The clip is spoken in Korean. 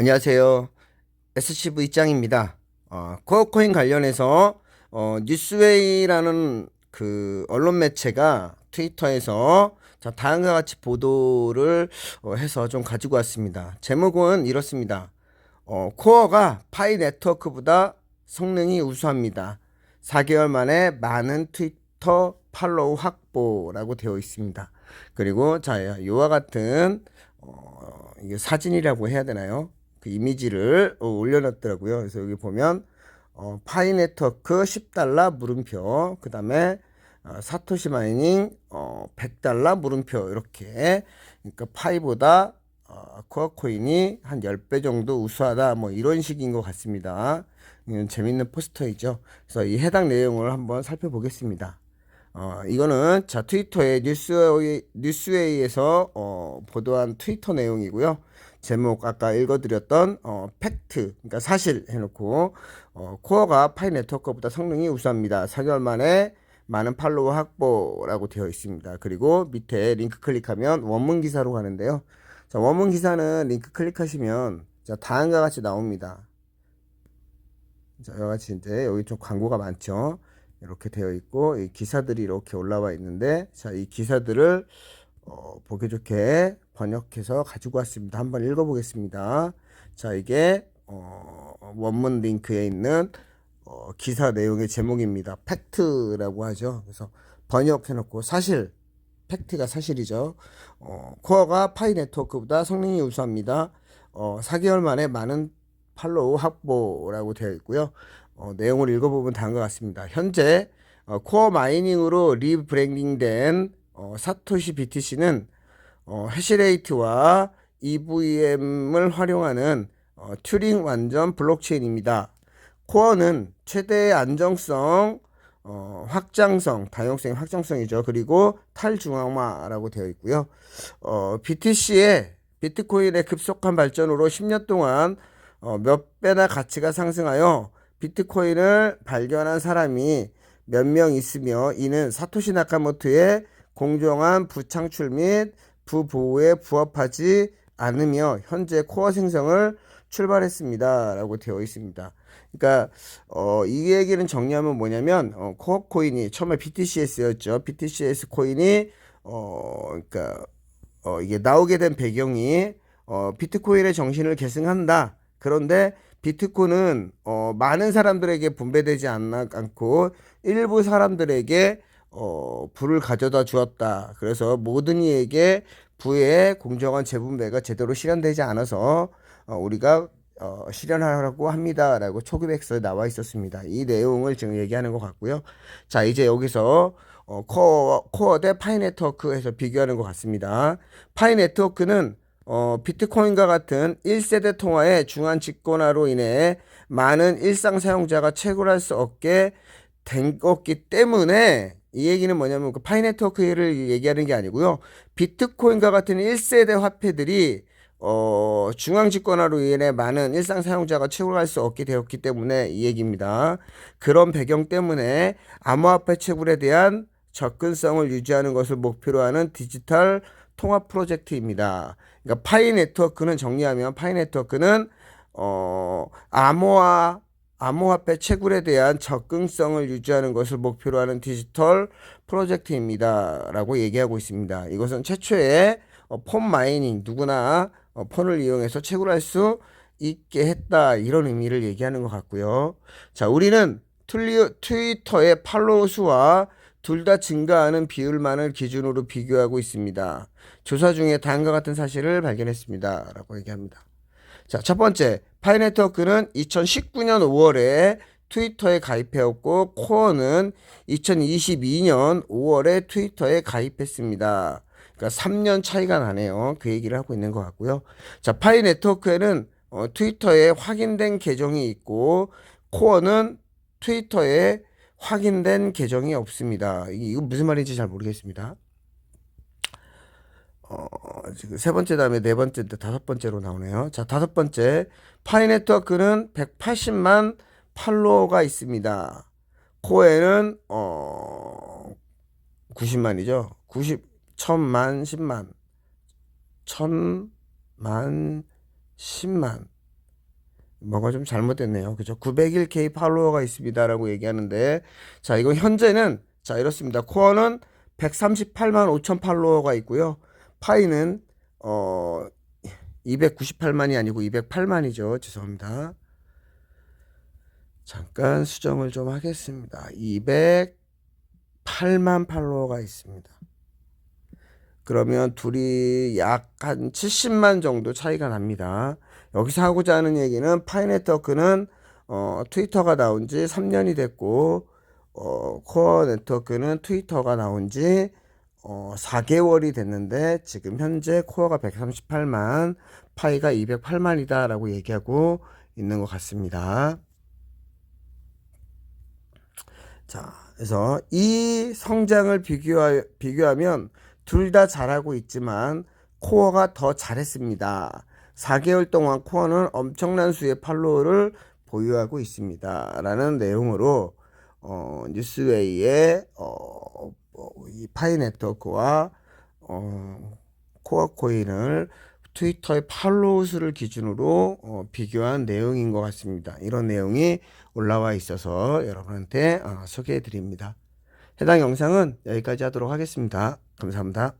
안녕하세요. SCV 입장입니다. 어, 코어코인 관련해서 어, 뉴스웨이라는 그 언론 매체가 트위터에서 자, 다음과 같이 보도를 어, 해서 좀 가지고 왔습니다. 제목은 이렇습니다. 어, 코어가 파이 네트워크보다 성능이 우수합니다. 4개월 만에 많은 트위터 팔로우 확보라고 되어 있습니다. 그리고 자, 이와 같은 어, 이게 사진이라고 해야 되나요? 그 이미지를 어, 올려놨더라고요. 그래서 여기 보면 어, 파이 네트워크 10달러 물음표, 그 다음에 어, 사토시 마이닝 어, 100달러 물음표 이렇게 그러니까 파이보다 어, 코어 코인이 한 10배 정도 우수하다 뭐 이런 식인 것 같습니다. 이건 재밌는 포스터이죠. 그래서 이 해당 내용을 한번 살펴보겠습니다. 어, 이거는 자 트위터의 뉴스웨이, 뉴스웨이에서 어, 보도한 트위터 내용이고요. 제목 아까 읽어드렸던 어, 팩트, 그러니까 사실 해놓고 어, 코어가 파이 네트워크보다 성능이 우수합니다. 4개월 만에 많은 팔로워 확보라고 되어 있습니다. 그리고 밑에 링크 클릭하면 원문 기사로 가는데요. 자, 원문 기사는 링크 클릭하시면 자, 다음과 같이 나옵니다. 자, 여기 같이 이제 여기 좀 광고가 많죠. 이렇게 되어 있고 이 기사들이 이렇게 올라와 있는데 자, 이 기사들을 어, 보기 좋게 번역해서 가지고 왔습니다. 한번 읽어보겠습니다. 자, 이게 어, 원문 링크에 있는 어, 기사 내용의 제목입니다. 팩트라고 하죠. 그래서 번역해놓고 사실 팩트가 사실이죠. 어, 코어가 파이 네트워크보다 성능이 우수합니다. 어, 4개월 만에 많은 팔로우 확보라고 되어 있고요. 어, 내용을 읽어보면 다음과 같습니다. 현재 어, 코어 마이닝으로 리브랜딩된 어, 사토시 BTC는 어, 해시레이트와 EVM을 활용하는 어, 튜링 완전 블록체인입니다. 코어는 최대 안정성, 어, 확장성, 다용성 확장성이죠. 그리고 탈중앙화라고 되어 있고요. 어, BTC의 비트코인의 급속한 발전으로 10년 동안 어, 몇 배나 가치가 상승하여 비트코인을 발견한 사람이 몇 명 있으며 이는 사토시 나카모토의 공정한 부창출 및 부보호에 부합하지 않으며 현재 코어 생성을 출발했습니다. 라고 되어 있습니다. 그러니까 어, 이 얘기는 정리하면 뭐냐면 어, 코어 코인이 처음에 BTCS였죠. BTCS 코인이 어, 그러니까 어, 이게 나오게 된 배경이 어, 비트코인의 정신을 계승한다. 그런데 비트코인은 어, 많은 사람들에게 분배되지 않나, 않고 일부 사람들에게 어, 부를 가져다 주었다. 그래서 모든 이에게 부의 공정한 재분배가 제대로 실현되지 않아서 어, 우리가 어, 실현하라고 합니다라고 초기백서에 나와 있었습니다. 이 내용을 지금 얘기하는 것 같고요. 자, 이제 여기서 어, 코어, 코어 대 파이 네트워크에서 비교하는 것 같습니다. 파이 네트워크는 어, 비트코인과 같은 1세대 통화의 중앙 집권화로 인해 많은 일상 사용자가 채굴할 수 없게 된 거기 때문에 이 얘기는 뭐냐면 그 파이 네트워크를 얘기하는 게 아니고요. 비트코인과 같은 1세대 화폐들이 어, 중앙 집권화로 인해 많은 일상 사용자가 채굴할 수 없게 되었기 때문에 이 얘기입니다. 그런 배경 때문에 암호화폐 채굴에 대한 접근성을 유지하는 것을 목표로 하는 디지털 통합 프로젝트입니다. 그러니까 파이 네트워크는 정리하면 파이 네트워크는 어, 암호화 암호화폐 채굴에 대한 접근성을 유지하는 것을 목표로 하는 디지털 프로젝트입니다. 라고 얘기하고 있습니다. 이것은 최초의 어, 폰 마이닝, 누구나 어, 폰을 이용해서 채굴할 수 있게 했다. 이런 의미를 얘기하는 것 같고요. 자, 우리는 툴리, 트위터의 팔로우 수와 둘 다 증가하는 비율만을 기준으로 비교하고 있습니다. 조사 중에 다음과 같은 사실을 발견했습니다. 라고 얘기합니다. 자, 첫 번째, 파이 네트워크는 2019년 5월에 트위터에 가입해왔고, 코어는 2022년 5월에 트위터에 가입했습니다. 그러니까 3년 차이가 나네요. 그 얘기를 하고 있는 것 같고요. 자, 파이 네트워크에는 어, 트위터에 확인된 계정이 있고, 코어는 트위터에 확인된 계정이 없습니다. 이거 무슨 말인지 잘 모르겠습니다. 어, 지금 세 번째 다음에 네 번째, 다섯 번째로 나오네요. 자, 다섯 번째. 파이 네트워크는 180만 팔로워가 있습니다. 코에는, 어, 90만이죠. 90, 천만, 10만. 천만, 10만. 뭐가 좀 잘못됐네요. 그죠? 901K 팔로워가 있습니다라고 얘기하는데 자, 이거 현재는 자, 이렇습니다. 코어는 138만 5천 팔로워가 있고요. 파이는 어 298만이 아니고 208만이죠. 죄송합니다. 잠깐 수정을 좀 하겠습니다. 208만 팔로워가 있습니다. 그러면 둘이 약 한 70만 정도 차이가 납니다. 여기서 하고자 하는 얘기는 파이네트워크는 어, 트위터가 나온 지 3년이 됐고 어, 코어 네트워크는 트위터가 나온 지 어, 4개월이 됐는데 지금 현재 코어가 138만, 파이가 208만이다라고 얘기하고 있는 것 같습니다. 자, 그래서 이 성장을 비교하, 비교하면 둘 다 잘하고 있지만 코어가 더 잘했습니다. 4개월 동안 코어는 엄청난 수의 팔로워를 보유하고 있습니다. 라는 내용으로 어, 뉴스웨이의 어, 어, 이 파이 네트워크와 어, 코어 코인을 트위터의 팔로우 수를 기준으로 어, 비교한 내용인 것 같습니다. 이런 내용이 올라와 있어서 여러분한테 어, 소개해 드립니다. 해당 영상은 여기까지 하도록 하겠습니다. 감사합니다.